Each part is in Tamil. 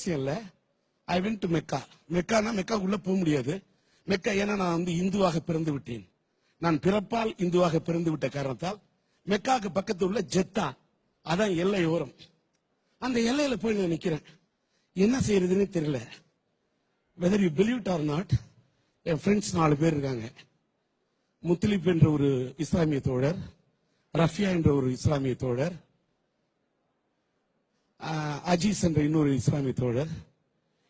அவசியம் இல்லை. ஐ வென்ட் டு மெக்கா மெக்கானா மெக்காக்குள்ள போக முடியாது. மெக்கா ஏன்னா நான் வந்து இந்துவாக பிறந்து விட்டேன். நான் பிறப்பால் இந்துவாக பிறந்து விட்ட காரணத்தால் மெக்காக்கு பக்கத்தில் உள்ள ஜெத்தா. அதான் எல்லை ஓரம். அந்த எல்லையில போய் நான் நிக்கிறேன். என்ன செய்யறதுன்னு தெரியல. Whether you believe or not N friends நாலு பேர் இருக்காங்க. முத்தலிப் என்ற ஒரு இஸ்லாமிய தோழர் ரஃபியா என்ற ஒரு இஸ்லாமிய தோழர் அஜீஸ் என்ற இன்னொரு இஸ்லாமிய தோழர்.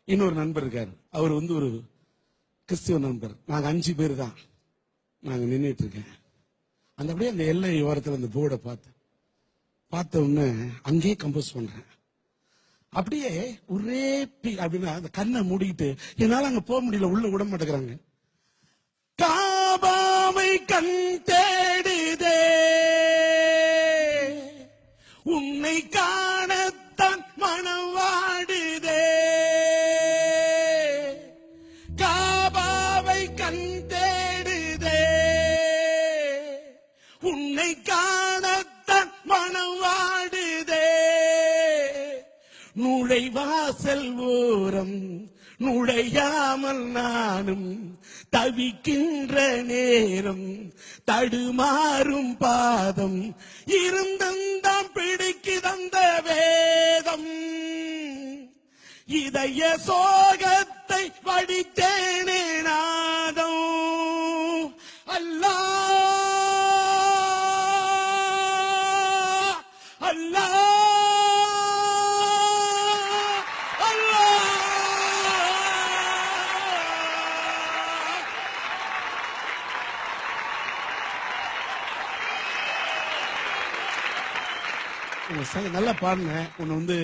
இன்னொரு நண்பர் இருக்கார் அவர் வந்து ஒரு கிறிஸ்துவ நண்பர். நாங்கள் அஞ்சு பேர் தான். நாங்கள் நின்றுட்டு இருக்கேன். அந்த அப்படியே அந்த எல்லை ஓரத்தில் அந்த போர்டை பார்த்தேன். பார்த்த உடனே அங்கேயே கம்போஸ் பண்ணுறேன் அப்படியே ஒரே பி அப்படின்னா அந்த கண்ணை மூடிக்கிட்டு என்னால் அங்கே போக முடியல உள்ள விட மாட்டேங்கிறாங்க. காபாவை கண் தேடுதே. உன்னை காண மனம் வாடுதே காபாவை கண் தேடுதே. உன்னை காணத்தான் மனம் வாடுதே நுழைவாசல் ஓரம் நுழையாமல் நானும் தவிக்கின்ற நேரம் தடுமாறும் பாதம் இருந்தந்தான் பிடிக்கு தந்தவே. வேதம் இதய சோகத்தை வடித்தேனே நாதம். அல்லாஹ் அல்லா உங்க சங்க- நல்லா பாடுனேன். உன்னை வந்து